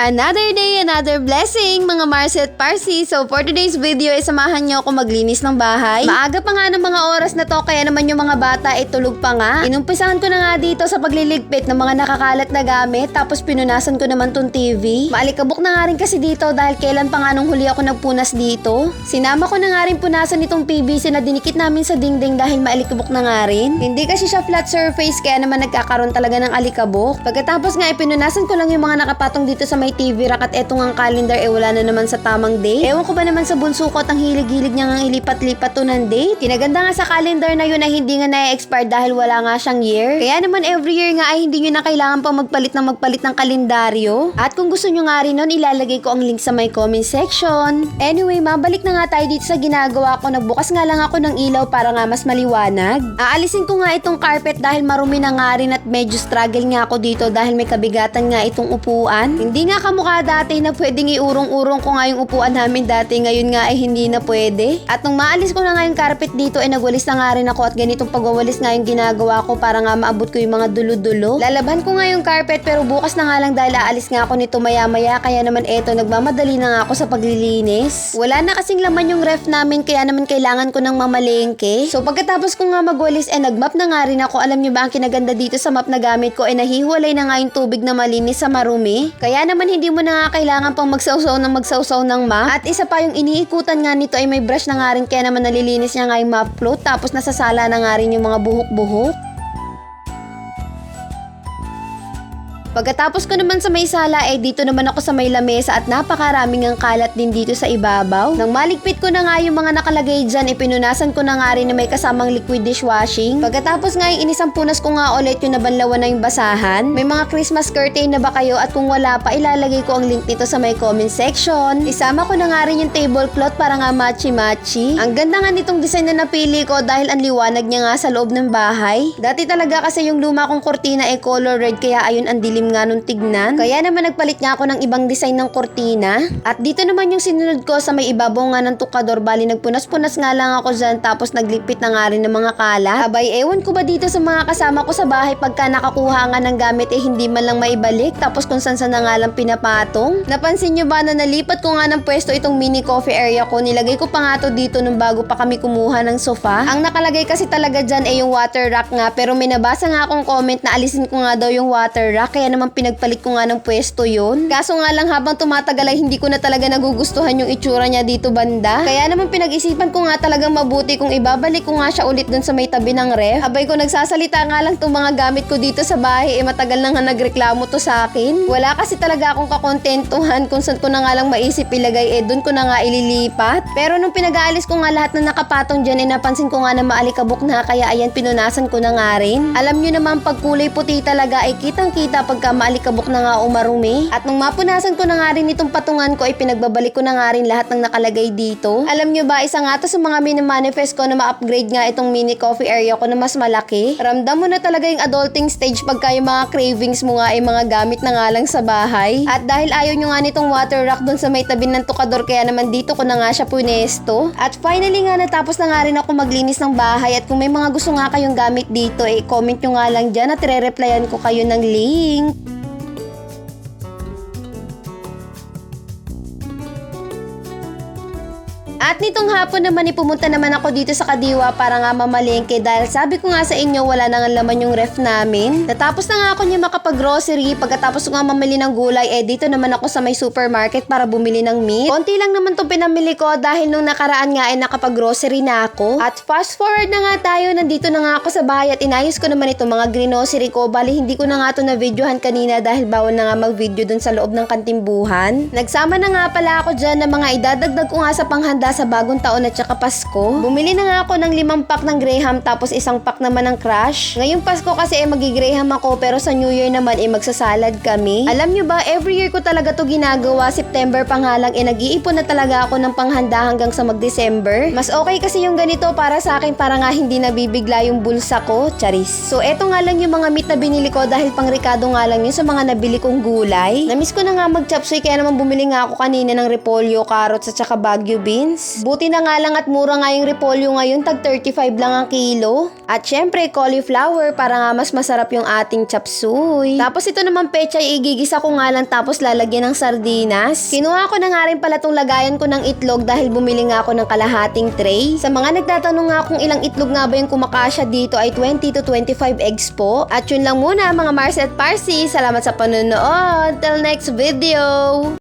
Another day, another blessing, mga Marset Parsi. So for today's video, ay samahan niyo ako maglinis ng bahay. Maaga pa nga ng mga oras na to, kaya naman yung mga bata ay tulog pa nga. Inumpisahan ko na nga dito sa pagliligpit ng mga nakakalat na gamit, tapos pinunasan ko naman tong TV. Maalikabok na nga rin kasi dito dahil kailan pa nga nung huli ako nagpunas dito. Sinama ko na nga rin punasan itong PVC na dinikit namin sa dingding dahil maalikabok na nga rin. Hindi kasi siya flat surface, kaya naman nagkakaroon talaga ng alikabok. Pagkatapos nga, ipinunasan ko lang yung mga nakapatong dito sa may TV rack at etong ang calendar eh wala na naman sa tamang date. Ewan ko ba naman sa bunso ko at ang hilig-hilig niya nga ilipat-lipat to ng date. Kinaganda nga sa calendar na yun ay hindi nga na-expire dahil wala nga siyang year. Kaya naman every year nga ay hindi nyo na kailangan pang magpalit ng magpalit ng kalendaryo. At kung gusto nyo nga rin nun, ilalagay ko ang link sa my comment section. Anyway, mabalik na nga tayo dito sa ginagawa ko. Nagbukas nga lang ako ng ilaw para nga mas maliwanag. Aalisin ko nga itong carpet dahil marumi na nga rin at medyo struggle nga ako dito dahil may kabigatan nga itong upuan. Hindi nga kamukha dati na pwedeng iurong-urong ko nga yung upuan namin dati. Ngayon nga ay hindi na pwede. At nung maalis ko na nga yung carpet dito ay nagwalis na nga rin ako at ganitong pagwawalis nga yung ginagawa ko para nga maabot ko yung mga dulo-dulo. Lalaban ko nga yung carpet pero bukas na nga lang dahil aalis nga ako nito maya-maya kaya naman eto nagmamadali na nga ako sa paglilinis. Wala na kasing laman yung ref namin kaya naman kailangan ko ng mamalengke. So pagkatapos ko nga magwalis ay nagmap na nga rin ako. Alam nyo ba ang kinaganda dito sa map na gamit ko ay nahihiwalay na nga yung tubig na malinis sa marumi. Kaya naman hindi mo na nga kailangan pang magsausaw ng magsausaw ng map. At isa pa yung iniikutan nga nito ay may brush na nga rin kaya naman nalilinis niya nga yung map float tapos nasasala na nga rin yung mga buhok-buhok. Pagkatapos ko naman sa may sala, eh dito naman ako sa may lamesa at napakaraming ang kalat din dito sa ibabaw. Nang maligpit ko na nga yung mga nakalagay dyan, ipinunasan ko na nga rin na may kasamang liquid dishwashing. Pagkatapos nga yung inisang punas ko nga ulit yung nabanlawan na yung basahan. May mga Christmas curtain na ba kayo at kung wala pa, ilalagay ko ang link nito sa may comment section. Isama ko na nga rin yung tablecloth para nga matchy-matchy. Ang ganda nga nitong design na napili ko dahil ang liwanag niya nga sa loob ng bahay. Dati talaga kasi yung luma kong kortina ay color red kaya ayun ang dilim nga nung tignan. Kaya naman nagpalit nga ako ng ibang design ng kortina. At dito naman yung sinunod ko sa may ibabaw nga ng tukador. Bali nagpunas-punas nga lang ako dyan tapos naglipit na nga rin ng mga kalat. Abay, ewan ko ba dito sa mga kasama ko sa bahay pagka nakakuha nga ng gamit eh hindi man lang maibalik. Tapos kung saan na nga lang pinapatong. Napansin nyo ba na nalipat ko nga ng pwesto itong mini coffee area ko. Nilagay ko pa nga to dito nung bago pa kami kumuha ng sofa. Ang nakalagay kasi talaga dyan ay yung water rack nga. Pero may nabasa nga akong comment na alisin ko nga daw yung water rack. Kaya naman pinagpalit ko nga ng pwesto yun. Kaso nga lang habang tumatagal ay hindi ko na talaga nagugustuhan yung itsura niya dito banda. Kaya naman pinag-isipan ko nga talagang mabuti kung ibabalik ko nga siya ulit dun sa may tabi ng ref. Abay ko nagsasalita nga lang tong mga gamit ko dito sa bahay eh matagal na nga nagreklamo to sa akin. Wala kasi talaga akong kakontentuhan kung saan ko na nga lang maisip ilagay eh dun ko na nga ililipat. Pero nung pinag-aalis ko nga lahat na nakapatong dyan eh napansin ko nga na maalikabok na kaya ayan pinunasan ko na nga rin. Alam nyo naman pag kulay puti talaga ay kitang kita pagka maalikabok na nga umarumi. At nung mapunasan ko na nga rin itong patungan ko ay pinagbabalik ko na nga rin lahat ng nakalagay dito. Alam nyo ba, isa nga to sa mga mini-manifest ko na ma-upgrade nga itong mini coffee area ko na mas malaki. Ramdam mo na talaga yung adulting stage pagka yung mga cravings mo nga ay mga gamit na nga lang sa bahay. At dahil ayaw nyo nga nitong water rack dun sa may tabi ng tukador kaya naman dito ko na nga siya punesto. At finally nga natapos na nga rin ako maglinis ng bahay at kung may mga gusto nga kayong gamit dito eh comment nyo nga lang dyan at re-replyan ko kayo ng link. At nitong hapon naman ipumunta naman ako dito sa Kadiwa para nga mamalengke dahil sabi ko nga sa inyo wala na nga laman yung ref namin. Natapos na nga ako niya makapag-grocery pagkatapos ko nga mamili ng gulay eh dito naman ako sa may supermarket para bumili ng meat. Konti lang naman itong pinamili ko dahil nung nakaraan nga ay nakapag-grocery na ako. At fast forward na nga tayo, nandito na nga ako sa bahay at inayos ko naman itong mga grocery ko. Bali hindi ko na nga ito na videohan kanina dahil bawal na nga mag-video dun sa loob ng kantimbuhan. Nagsama na nga pala ako dyan ng mga idadagdag ko nga sa panghanda sa bagong taon at saka Pasko. Bumili na nga ako ng limang pack ng Graham tapos isang pack naman ng Crush. Ngayong Pasko kasi ay magi-Graham ako pero sa New Year naman ay magsasalad kami. Alam nyo ba, every year ko talaga to ginagawa. September pa nga lang, eh nag-iipon na talaga ako ng panghanda hanggang sa mag-December. Mas okay kasi yung ganito para sa akin para nga hindi nabibigla yung bulsa ko. Charis. So eto nga lang yung mga meat na binili ko dahil pang Ricardo nga lang yun sa mga nabili kong gulay. Namiss ko na nga mag-chop suey kaya naman bumili nga ako kanina ng repolyo, carrots at saka Baguio beans. Pesos. Buti na nga lang at mura nga yung repolyo ngayon, tag 35 lang ang kilo. At syempre, cauliflower para nga mas masarap yung ating chapsuy. Tapos ito naman pechay, igigisa ko nga lang tapos lalagyan ng sardinas. Kinuha ko na nga rin pala tong lagayan ko ng itlog dahil bumili nga ako ng kalahating tray. Sa mga nagtatanong nga kung ilang itlog nga ba yung kumakasya dito ay 20 to 25 eggs po. At yun lang muna mga Mars at Parsi. Salamat sa panonood. Till next video!